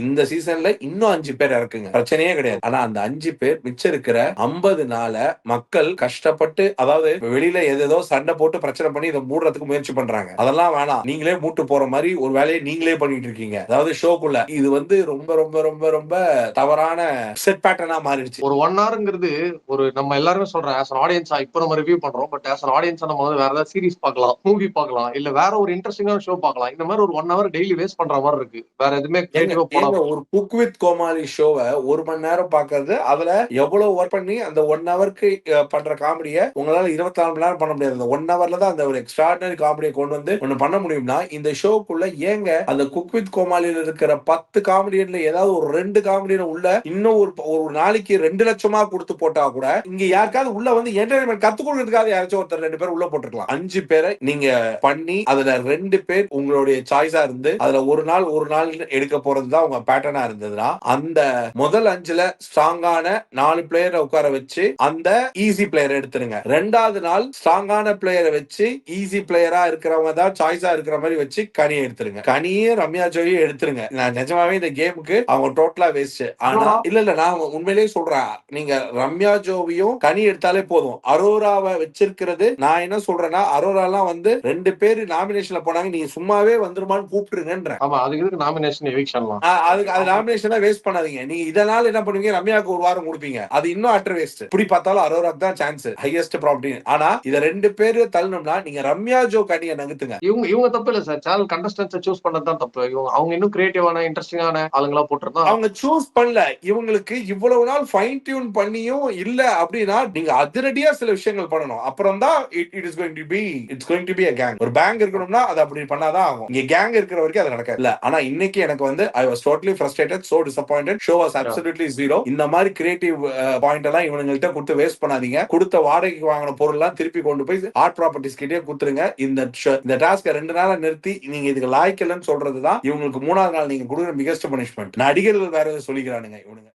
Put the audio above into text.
இந்த சீசன்ல இன்னும் அஞ்சு பேர் இறக்குங்க. பிரச்சனையே கிடையாது. ஆனா அந்த அஞ்சு பேர் மிச்சம் இருக்கிற ஐம்பது நாள மக்கள் கஷ்டப்பட்டு அதாவது வெளியில ஏதேதோ சண்டை போட்டு பிரச்சனை பண்ணி இதை மூடுறதுக்கு முயற்சி பண்றாங்க. அதெல்லாம் வேணாம். நீங்களே மூட்டு போற மாதிரி ஒரு வேலையை நீங்களே பண்ணிட்டு இருக்கீங்க. அதாவது ஷோக்குள்ள. இது வந்து ரொம்ப ரொம்ப ரொம்ப ரொம்ப தவறான செட் பேட்டர்னா மாறிடுச்சு. ஒரு ஒன் ஹவர்ங்கிறது ஒரு நம்ம எல்லாருமே சொல்றேன் ஆஸ் ஆடியன்ஸா இப்போ நம்ம ரிவ்யூ பண்றோம். பட் ஆஸ் ஆடியன்ஸா நம்ம வந்து வேற ஏதாவது சீரிஸ் பார்க்கலாம் மூவி பார்க்கலாம் இல்ல வேற ஒரு இன்ட்ரெஸ்டிங்கான ஷோ பார்க்கலாம். இந்த மாதிரி ஒரு ஒன் ஹவர் டெய்லி வேஸ்ட் பண்ற மாதிரி இருக்கு. வேற எதுவுமே ஏங்க, ஒரு குக் வித் கோமாளி ஷோவை ஒரு மணி நேரம் பாக்குறது அதுல எவ்வளவு ஒர்க் பண்ணி அந்த ஒன் ஹவருக்கு பண்ற காமெடிய உங்களால இருபத்தி நாலு மணி நேரம் பண்ண முடியாது. அந்த ஒன் ஹவர்ல தான் அந்த ஒரு எக்ஸ்ட்ராடினரி காமெடியை கொண்டு வந்து ஒண்ணு பண்ண முடியும்னா இந்த ஷோக்குள்ள ஏங்க அந்த குக் வித் கோமாளியில இருக்கிற பத்து காமெடியன்ல ஏதாவது ஒரு ரெண்டு காமெடியன் உள்ள இன்னும் ஒரு ஒரு நாளைக்கு ரெண்டு லட்சமா கொடுத்து போட்டா கூட இங்க யாருக்காவது உள்ள வந்து என்டர்டைன்மெண்ட் கத்து கொடுக்கறதுக்காக யாராச்சும் ஒருத்தர் ரெண்டு பேர் உள்ள போட்டுருக்கலாம். அஞ்சு பேரை நீங்க பண்ணி அதுல ரெண்டு பேர் உங்களுடைய சாய்ஸா இருந்து அதுல ஒரு நாள் ஒரு நாள் எடுக்க போறதுதான் உங்க பேட்டர்னா இருந்ததுன்னா அந்த முதல் அஞ்சுல ஸ்ட்ராங்கான நாலு பிளேயரை உட்கார வச்சு அந்த ஈஸி பிளேயர் எடுத்துருங்க. ரெண்டாவது நாள் ஸ்ட்ராங்கான பிளேயரை வச்சு ஈஸி பிளேயரா இருக்கிறவங்க தான் சாய்ஸா இருக்கிற மாதிரி வச்சு கனியை எடுத்துருங்க. கனியும் ரம்யா ஜோயும் எடுத்துருங்க. நான் நிஜமாவே இந்த கேமுக்கு அவங்க டோட்டலா வேஸ்ட் ஆனா இல்ல இல்ல நான் உண்மையிலேயே சொல்றேன். நீங்க ரம்யா ஜோவியும் கனி எடுத்தாலே போதும். அரோராவை வச்சிருக்கிறது நான் என்ன சொல்றேன்னா அரோராலாம் வந்து ரெண்டு பேர் நாமினேஷன்ல போனாங்க நீங்க சும்மாவே வந்துருமான்னு கூப்பிட்டுருங்கன்ற ஆமா அதுக்கு நாமினேஷன் எவிக்ஷன்லாம் அதுக்கு அது நாமினேஷனா வேஸ்ட் பண்ணாதீங்க. நீங்க இதனால என்ன பண்ணுவீங்க? ரம்யாவுக்கு ஒரு வாரம் கொடுப்பீங்க. அது இன்னும் அட்டர் வேஸ்ட் இப்படி பார்த்தாலும் அரோராக்கு தான் சான்ஸ் ஹையஸ்ட் ப்ராப்பர்ட்டி ஆனா இத ரெண்டு பேரு தள்ளணும்னா நீங்க ரம்யா ஜோ கனியை நகர்த்துங்க. இவங்க இவங்க தப்பு இல்ல சார் சேனல் கண்டஸ்டன்ஸ் சூஸ் பண்ணது தான் தப்பு. இவங்க அவங்க இன்னும் கிரியேட்டிவான இன்ட்ரெஸ்டிங்கான ஆளுங்களா போட்டிருந்தா அவங்க சூஸ் பண்ணல. இவங்களுக்கு இவ்வளவு நாள் ஃபைன் டியூன் பண்ணியும் இல்ல அப்படின்னா நீங்க அதிரடியா சில விஷயங்கள் பண்ணணும். அப்புறம் தான் it is going to be it's going to be a gang ஒரு பேங்க் இருக்கணும்னா அது அப்படி பண்ணாதான் ஆகும். இங்க கேங் இருக்கிற வரைக்கும் அது நடக்காது. இல்ல ஆனா இன்னைக்கு எனக்கு வந்து I was totally frustrated so disappointed show was absolutely zero இந்த மாதிரி கிரியேட்டிவ் பாயிண்ட் எல்லாம் இவனுங்கள்ட்ட கொடுத்து வேஸ்ட் பண்ணாதீங்க. கொடுத்த வாடகைக்கு வாங்கின பொருள் எல்லாம் திருப்பி கொண்டு போய் ஆர்ட் ப்ராப்பர்ட்டிஸ் கிட்டே கொடுத்துருங்க. இந்த இந்த டாஸ்க ரெண்டு நாளா நிறுத்தி நீங்க இதுக்கு லாய்க்கலன்னு சொல்றதுதான் இவங்களுக்கு மூணாவது நாள் நீங்க கொடுக்குற பிகஸ்ட் பனிஷ்மெண்ட் நடிகர்கள் வேற எதுவும் சொல்லிக்கிறானுங்க இவனுங்க.